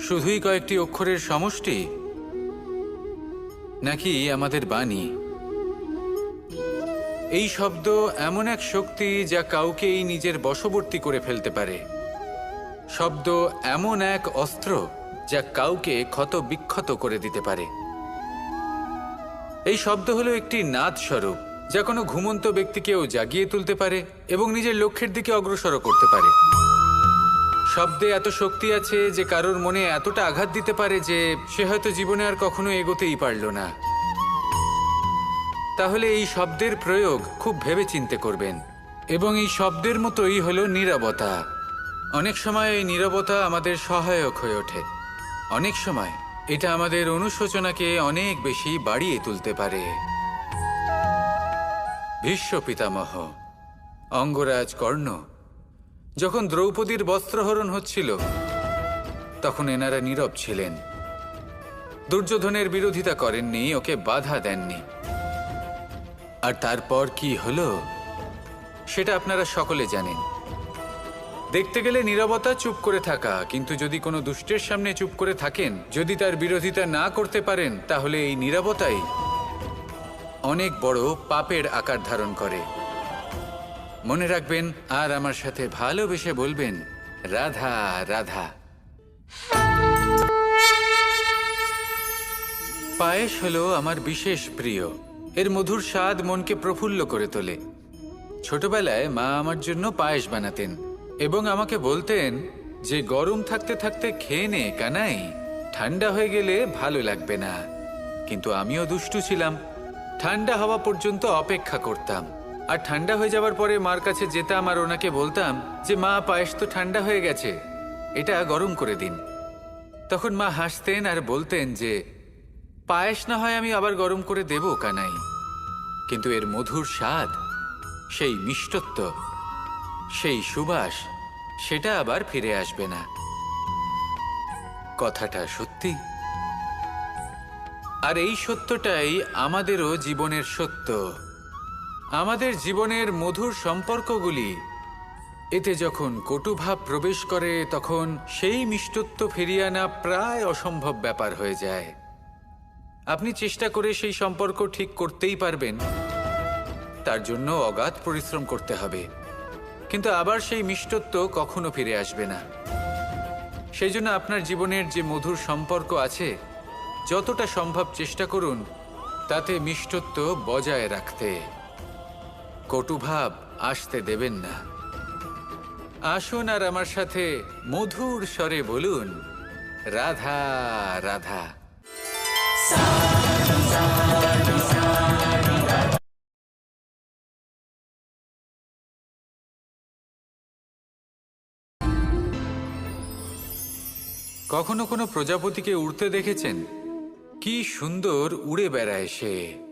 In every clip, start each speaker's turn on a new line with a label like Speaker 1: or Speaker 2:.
Speaker 1: শুধুই কয়েকটি অক্ষরের সমষ্টি? নাকি আমাদের বাণী? এই শব্দ এমন এক শক্তি যা কাউকেই নিজের বশবর্তী করে ফেলতে পারে। শব্দ এমন এক অস্ত্র যা কাউকে ক্ষত বিক্ষত করে দিতে পারে। এই শব্দ হলো একটি নাদ স্বরূপ যা কোনো ঘুমন্ত ব্যক্তিকেও জাগিয়ে তুলতে পারে এবং নিজের লক্ষ্যের দিকে অগ্রসর করতে পারে। শব্দে এত শক্তি আছে যে কারোর মনে এতটা আঘাত দিতে পারে যে সে হয়তো জীবনে আর কখনো এগোতেই পারল না। তাহলে এই শব্দের প্রয়োগ খুব ভেবে চিন্তে করবেন। এবং এই শব্দের মতোই হলো নীরবতা। অনেক সময় এই নীরবতা আমাদের সহায়ক হয়ে ওঠে। অনেক সময় এটা আমাদের অনুশোচনাকে অনেক বেশি বাড়িয়ে তুলতে পারে। ভীষ্ম পিতামহ, অঙ্গরাজ কর্ণ যখন দ্রৌপদীর বস্ত্রহরণ হচ্ছিল, তখন এনারা নীরব ছিলেন। দুর্যোধনের বিরোধিতা করেননি, ওকে বাধা দেননি। আর তারপর কি হলো, সেটা আপনারা সকলে জানেন। দেখতে গেলে নীরবতা চুপ করে থাকা, কিন্তু যদি কোনো দুষ্টের সামনে চুপ করে থাকেন, যদি তার বিরোধিতা না করতে পারেন, তাহলে এই নীরবতাই অনেক বড় পাপের আকার ধারণ করে। মনে রাখবেন, আর আমার সাথে ভালোবেসে বলবেন, রাধা রাধা। পায়েস হলো আমার বিশেষ প্রিয়। এর মধুর স্বাদ মনকে প্রফুল্ল করে তোলে। ছোটবেলায় মা আমার জন্য পায়েস বানাতেন এবং আমাকে বলতেন যে, গরম থাকতে থাকতে খেয়ে নে, কানাই। ঠান্ডা হয়ে গেলে ভালো লাগবে না। কিন্তু আমিও দুষ্টু ছিলাম। ঠান্ডা হওয়া পর্যন্ত অপেক্ষা করতাম। আর ঠান্ডা হয়ে যাওয়ার পরে মার কাছে যেতাম আর ওনাকে বলতাম যে, মা, পায়েস তো ঠান্ডা হয়ে গেছে। এটা গরম করে দিন। তখন মা হাসতেন আর বলতেন যে, পায়েস না হয় আমি আবার গরম করে দেব কানাই। কিন্তু এর মধুর স্বাদ, সেই মিষ্টত্ব, সেই সুবাস, সেটা আবার ফিরে আসবে না। কথাটা সত্যি। আর এই সত্যটাই আমাদেরও জীবনের সত্য। আমাদের জীবনের মধুর সম্পর্কগুলি, এতে যখন কটুভাব প্রবেশ করে, তখন সেই মিষ্টত্ব ফিরিয়ে আনা প্রায় অসম্ভব ব্যাপার হয়ে যায়। আপনি চেষ্টা করে সেই সম্পর্ক ঠিক করতেই পারবেন। তার জন্য অগাধ পরিশ্রম করতে হবে। কিন্তু আবার সেই মিষ্টত্ব কখনো ফিরে আসবে না। সেই জন্য আপনার জীবনের যে মধুর সম্পর্ক আছে, যতটা সম্ভব চেষ্টা করুন, তাতে মিষ্টত্ব বজায় রাখতে। কটুভাব আসতে দেবেন না। আসুন আর আমার সাথে মধুর স্বরে বলুন। রাধা রাধা। কখনো কোনো প্রজাপতিকে উড়তে দেখেছেন? কি সুন্দর উড়ে বেড়ায় সে।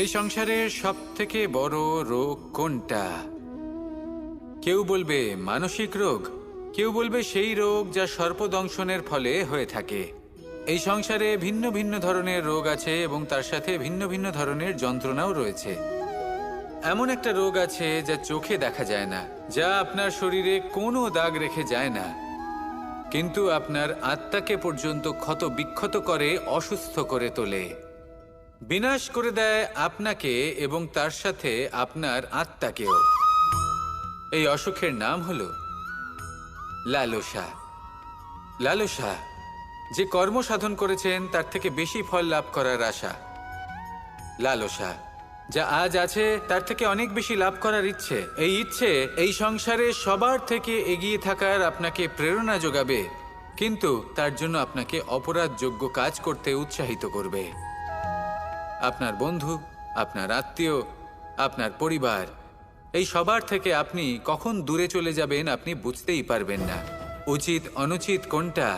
Speaker 1: এই সংসারের সব থেকে বড় রোগ কোনটা? কেউ বলবে মানসিক রোগ, কেউ বলবে সেই রোগ যা সর্পদংশনের ফলে হয়ে থাকে। এই সংসারে ভিন্ন ভিন্ন ধরনের রোগ আছে এবং তার সাথে ভিন্ন ভিন্ন ধরনের যন্ত্রণাও রয়েছে। এমন একটা রোগ আছে যা চোখে দেখা যায় না, যা আপনার শরীরে কোনো দাগ রেখে যায় না। কিন্তু আপনার আত্মাকে পর্যন্ত ক্ষত বিক্ষত করে, অসুস্থ করে তোলে। বিনাশ করে দেয় আপনাকে এবং তার সাথে আপনার আত্মাকেও। এই অসুখের নাম হল লালসা। লালসা, যে কর্ম সাধন করেছেন, তার থেকে বেশি ফল লাভ করার আশা। লালসা, যা আজ আছে, তার থেকে অনেক বেশি লাভ করার ইচ্ছে। এই ইচ্ছে, এই সংসারে সবার থেকে এগিয়ে থাকার আপনাকে প্রেরণা যোগাবে, কিন্তু তার জন্য আপনাকে অপরাধযোগ্য কাজ করতে উৎসাহিত করবে। আপনার বন্ধু, আপনার আত্মীয়, আপনার পরিবার, এই সবার থেকে আপনি কখন দূরে চলে যাবেন আপনি বুঝতেই পারবেন না। উচিত, অনুচিত কোনটা,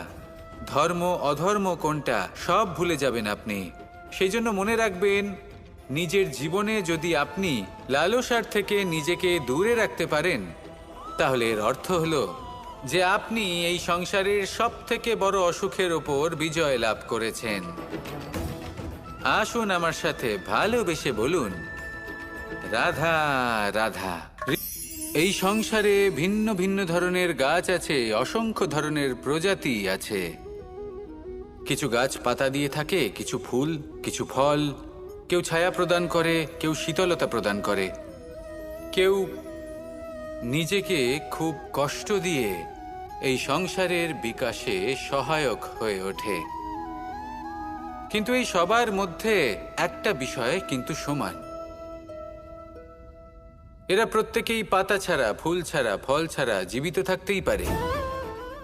Speaker 1: ধর্ম, অধর্ম কোনটা, সব ভুলে যাবেন আপনি। সেই জন্য মনে রাখবেন, নিজের জীবনে যদি আপনি লালসার থেকে নিজেকে দূরে রাখতে পারেন, তাহলে এর অর্থ হলো যে আপনি এই সংসারের সব থেকে বড় অসুখের ওপর বিজয় লাভ করেছেন। আসুন আমার সাথে ভালোবেসে বলুন। রাধা রাধা। এই সংসারে ভিন্ন ভিন্ন ধরনের গাছ আছে, অসংখ্য ধরনের প্রজাতি আছে। কিছু গাছ পাতা দিয়ে থাকে, কিছু ফুল, কিছু ফল। কেউ ছায়া প্রদান করে, কেউ শীতলতা প্রদান করে। কেউ নিজেকে খুব কষ্ট দিয়ে এই সংসারের বিকাশে সহায়ক হয়ে ওঠে। কিন্তু এই সবার মধ্যে একটা বিষয় কিন্তু সমান। এরা প্রত্যেকেই পাতা ছাড়া, ফুল ছাড়া, ফল ছাড়া জীবিত থাকতেই পারে।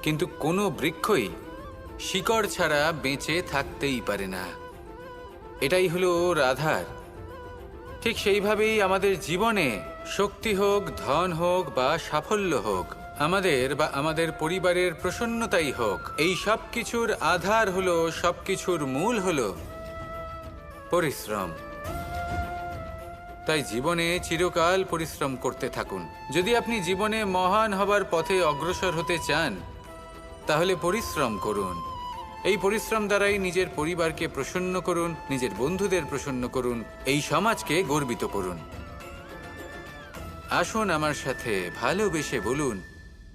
Speaker 1: কিন্তু কোনো বৃক্ষই শিকড় ছাড়া বেঁচে থাকতেই পারে না। এটাই হলো রাধার ঠিক সেইভাবেই আমাদের জীবনে শক্তি হোক, ধন হোক বা সাফল্য হোক আমাদের বা আমাদের পরিবারের প্রসন্নতাই হোক, এই সব কিছুর আধার হলো সব কিছুর মূল হলো পরিশ্রম। তাই জীবনে চিরকাল পরিশ্রম করতে থাকুন। যদি আপনি জীবনে মহান হবার পথে অগ্রসর হতে চান, তাহলে পরিশ্রম করুন। এই পরিশ্রম দ্বারাই নিজের পরিবারকে প্রসন্ন করুন, নিজের বন্ধুদের প্রসন্ন করুন, এই সমাজকে গর্বিত করুন। আসুন আমার সাথে ভালোবেসে বলুন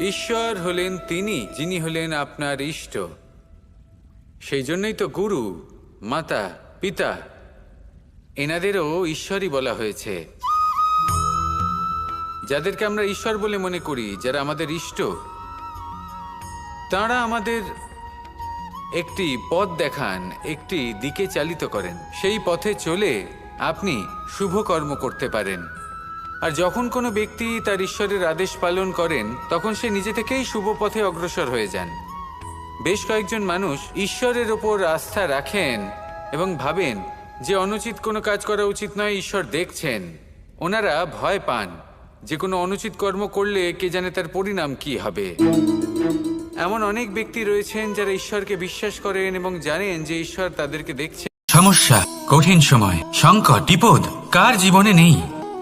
Speaker 1: ঈশ্বর হলেন তিনি, যিনি হলেন আপনার ইষ্ট। সেই জন্যই তো গুরু, মাতা, পিতা, এনাদেরও ঈশ্বরই বলা হয়েছে। যাদেরকে আমরা ঈশ্বর বলে মনে করি, যারা আমাদের ইষ্ট, তারা আমাদের একটি পথ দেখান, একটি দিকে চালিত করেন। সেই পথে চলে আপনি শুভ কর্ম করতে পারেন। আর যখন কোনো ব্যক্তি তার ঈশ্বরের আদেশ পালন করেন, তখন সে নিজে থেকেই শুভ পথে অগ্রসর হয়ে যান। বেশ কয়েকজন মানুষ ঈশ্বরের ওপর আস্থা রাখেন এবং ভাবেন যে অনুচিত কোনো কাজ করা উচিত নয়, ঈশ্বর দেখছেন। ওনারা ভয় পান যে কোনো অনুচিত কর্ম করলে কে জানে তার পরিণাম কি হবে। এমন অনেক ব্যক্তি রয়েছেন যারা ঈশ্বরকে বিশ্বাস করেন এবং জানেন যে ঈশ্বর তাদেরকে দেখছেন সমস্যা, কঠিন সময়, সংকট, বিপদ, কার জীবনে নেই?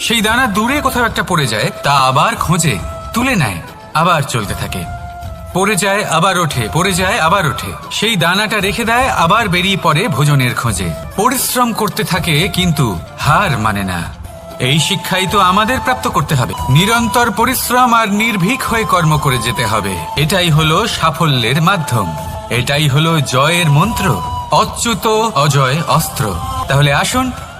Speaker 1: সেই দানা দূরে কোথাও একটা পড়ে যায়, তা আবার খোঁজে, তুলে নেয়, আবার চলতে থাকে। পড়ে যায়, আবার ওঠে, পড়ে যায়, আবার ওঠে। সেই দানাটা রেখে দেয়, আবার বেরিয়ে পড়ে ভোজনের খোঁজে। পরিশ্রম করতে থাকে, কিন্তু হার মানে না। এই শিক্ষাই তো আমাদের প্রাপ্ত করতে হবে। নিরন্তর পরিশ্রম আর নির্ভীক হয়ে কর্ম করে যেতে হবে। এটাই হলো সাফল্যের মাধ্যম। এটাই হলো জয়ের মন্ত্র। অচ্যুত অজয় অস্ত্র। তাহলে আসুন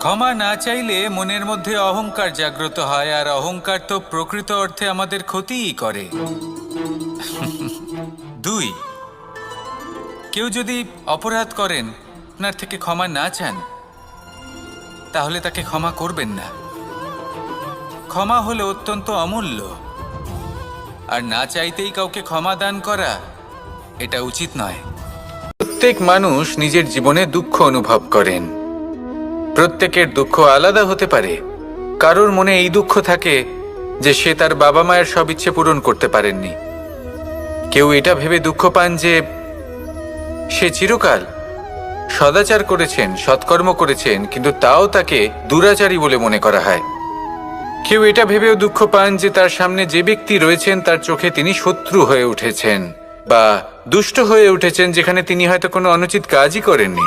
Speaker 1: ক্ষমা না চাইলে মনের মধ্যে অহংকার জাগ্রত হয়, আর অহংকার তো প্রকৃত অর্থে আমাদের ক্ষতিই করে। দুই, কেউ যদি অপরাধ করেন, আপনার থেকে ক্ষমা না চান, তাহলে তাকে ক্ষমা করবেন না। ক্ষমা হলো অত্যন্ত অমূল্য, আর না চাইতেই কাউকে ক্ষমা দান করা, এটা উচিত নয়। প্রত্যেক মানুষ নিজের জীবনে দুঃখ অনুভব করেন। প্রত্যেকের দুঃখ আলাদা হতে পারে। কারোর মনে এই দুঃখ থাকে যে সে তার বাবা মায়ের সব ইচ্ছে পূরণ করতে পারেননি। কেউ এটা ভেবে দুঃখ পান যে সে চিরকাল সদাচার করেছেন, সৎকর্ম করেছেন, কিন্তু তাও তাকে দুরাচারী বলে মনে করা হয়। কেউ এটা ভেবেও দুঃখ পান যে তার সামনে যে ব্যক্তি রয়েছেন, তার চোখে তিনি শত্রু হয়ে উঠেছেন বা দুষ্ট হয়ে উঠেছেন, যেখানে তিনি হয়তো কোনো অনুচিত কাজই করেননি।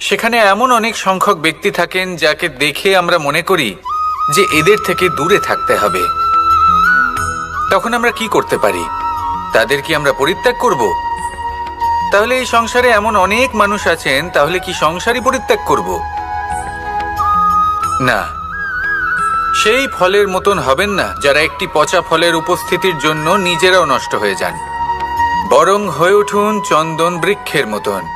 Speaker 1: সেখানে এমন অনেক সংখ্যক ব্যক্তি থাকেন যাকে দেখে আমরা মনে করি যে এদের থেকে দূরে থাকতে হবে। তখন আমরা কি করতে পারি? তাদের কি আমরা পরিত্যাগ করব? তাহলে এই সংসারে এমন অনেক মানুষ আছেন, তাহলে কি সংসারই পরিত্যাগ করব? না। সেই ফলের মতন হবেন না, যারা একটি পচা ফলের উপস্থিতির জন্য নিজেরাও নষ্ট হয়ে যান। বরং হয়ে উঠুন চন্দন বৃক্ষের মতন।